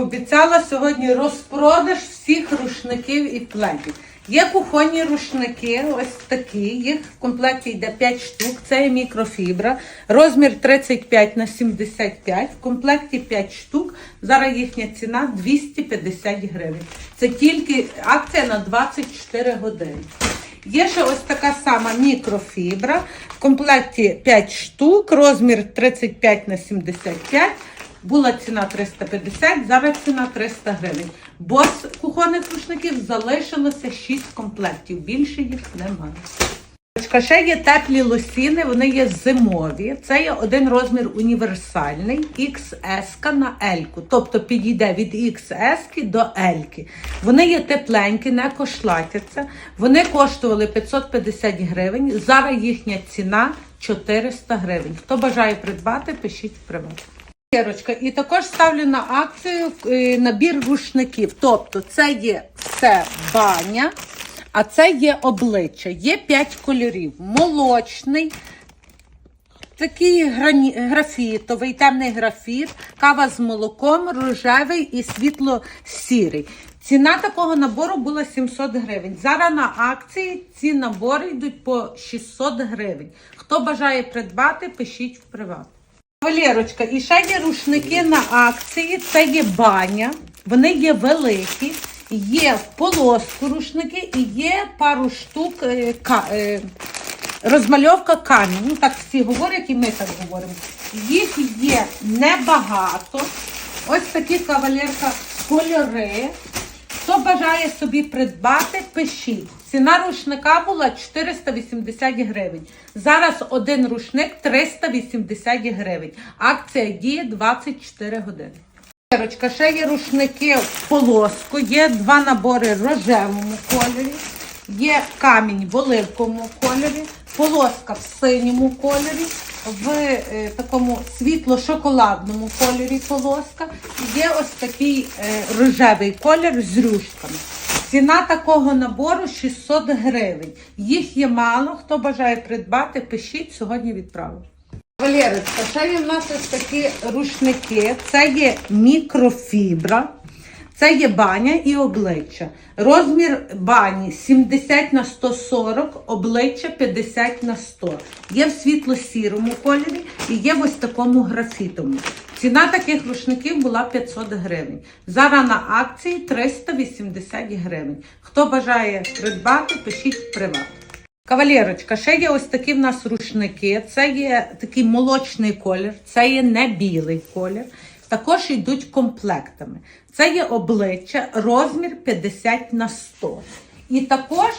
Обіцяла сьогодні розпродаж всіх рушників і пледів. Є кухонні рушники, ось такі. Їх в комплекті йде 5 штук. Це є мікрофібра, розмір 35 на 75. В комплекті 5 штук. Зараз їхня ціна 250 гривень. Це тільки акція на 24 години. Є ще ось така сама мікрофібра. В комплекті 5 штук, розмір 35 на 75. Була ціна 350, зараз ціна 300 гривень. Бо з кухонних рушників залишилося 6 комплектів. Більше їх немає. Ще є теплі лосіни, вони є зимові. Це є один розмір універсальний XS на L. Тобто підійде від XS до L. Вони є тепленькі, не кошлатяться. Вони коштували 550 гривень. Зараз їхня ціна 400 гривень. Хто бажає придбати, пишіть в приват. Кірочка, і також ставлю на акцію е, набір рушників. Тобто це є все баня, а це є обличчя. Є 5 кольорів: молочний, такий грані... графітовий, темний графіт, кава з молоком, рожевий і світло-сірий. Ціна такого набору була 700 гривень. Зараз на акції ці набори йдуть по 600 гривень. Хто бажає придбати, пишіть в приват. Валерочка, і ще є рушники на акції. Це є баня, вони є великі, є в полоску рушники і є пару штук е, ка- е, розмальовка камінь. Ну так всі говорять, і ми так говоримо. Їх є небагато. Ось такі кавалерка кольори. Хто бажає собі придбати, пишіть. Ціна рушника була 480 гривень. Зараз один рушник 380 гривень. Акція діє 24 години. Кірочка, ще є рушники в полоску, є два набори рожевому кольорі, є камінь в оливковому кольорі, полоска в синьому кольорі, в е, такому світло-шоколадному кольорі полоска. Є ось такий е, рожевий колір з рюшками. Ціна такого набору 600 гривень. Їх є мало. Хто бажає придбати, пишіть сьогодні відправлю. Валерочка, ще є в нас ось такі рушники. Це є мікрофібра, це є баня і обличчя. Розмір бані 70 на 140, обличчя 50 на 100. Є в світло-сірому кольорі і є в ось такому графітовому. Ціна таких рушників була 500 гривень. Зараз на акції 380 гривень. Хто бажає придбати, пишіть приват. Кавалерочка, ще є ось такі в нас рушники. Це є такий молочний колір, це є не білий колір. Також йдуть комплектами. Це є обличчя, розмір 50 на 100. І також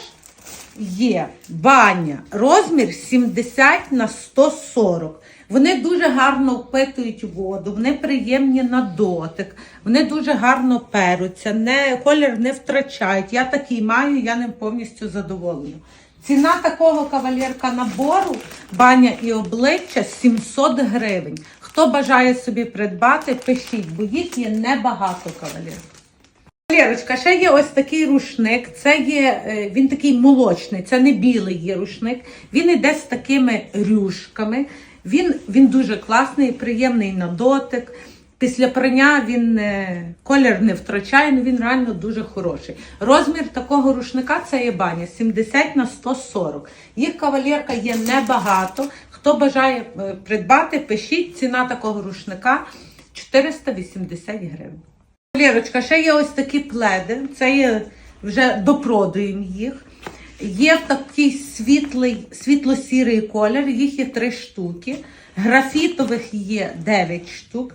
є баня, розмір 70 на 140. Вони дуже гарно впитують воду, вони приємні на дотик, вони дуже гарно перуться, не, колір не втрачають. Я такий маю, я ним повністю задоволена. Ціна такого кавалерка набору баня і обличчя 700 гривень. Хто бажає собі придбати, пишіть, бо їх є небагато кавалерів. Лєрочка, ще є ось такий рушник. Це є, е, він такий молочний, це не білий є рушник. Він іде з такими рюшками. Він, він дуже класний, приємний на дотик. Після прання він е, колір не втрачає, але він реально дуже хороший. Розмір такого рушника це є баня 70 на 140. Їх кавалерка є небагато. Хто бажає е, придбати, пишіть. Ціна такого рушника 480 гривень. Лєрочка, ще є ось такі пледи. Це є вже допродаємо їх. Є такий світлий, світло-сірий колір, їх є три штуки. Графітових є 9 штук.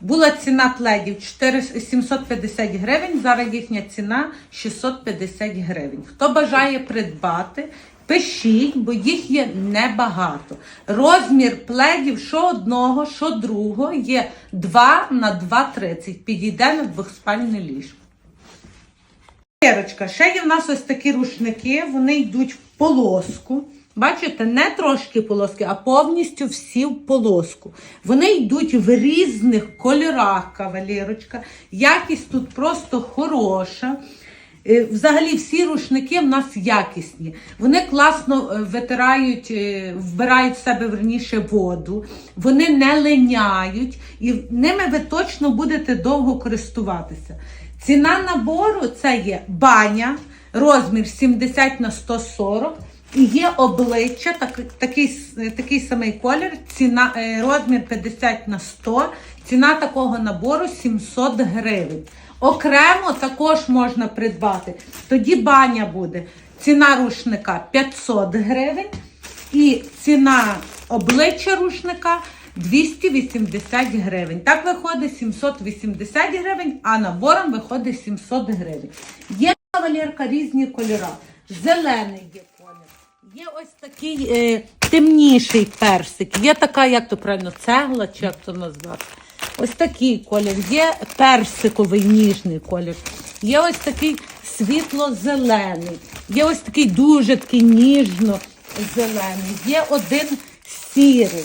Була ціна пледів 4 750 гривень, зараз їхня ціна 650 гривень. Хто бажає придбати, пишіть, бо їх є небагато. Розмір пледів що одного, що другого є 2 на 2,30. Підійде на двохспальне ліжко. Ще є в нас ось такі рушники, вони йдуть в полоску. Бачите, не трошки полоски, а повністю всі в полоску. Вони йдуть в різних кольорах, кавалерочка. Якість тут просто хороша. Е, Взагалі всі рушники в нас якісні. Вони класно е, витирають, е, вбирають в себе верніше воду, вони не линяють і ними ви точно будете довго користуватися. Ціна набору це є баня, розмір 70 на 140. І є обличчя, так, такий, такий самий колір, ціна, е, розмір 50 на 100, ціна такого набору 700 гривень. Окремо також можна придбати. Тоді баня буде. Ціна рушника 500 гривень і ціна обличчя рушника 280 гривень. Так виходить 780 гривень, а набором виходить 700 гривень. Є кавалерка різні кольори. Зелений є. Є ось такий е, темніший персик. Є така, як то правильно, цегла, чи як то назвати. Ось такий колір. Є персиковий ніжний колір. Є ось такий світло-зелений. Є ось такий дуже такий ніжно-зелений. Є один сірий.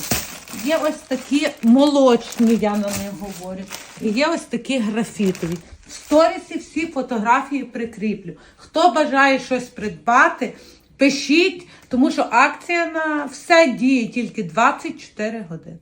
Є ось такі молочні, я на них говорю. І є ось такі графітові. В сторісі всі фотографії прикріплю. Хто бажає щось придбати, пишіть, тому що акція на все діє тільки 24 години.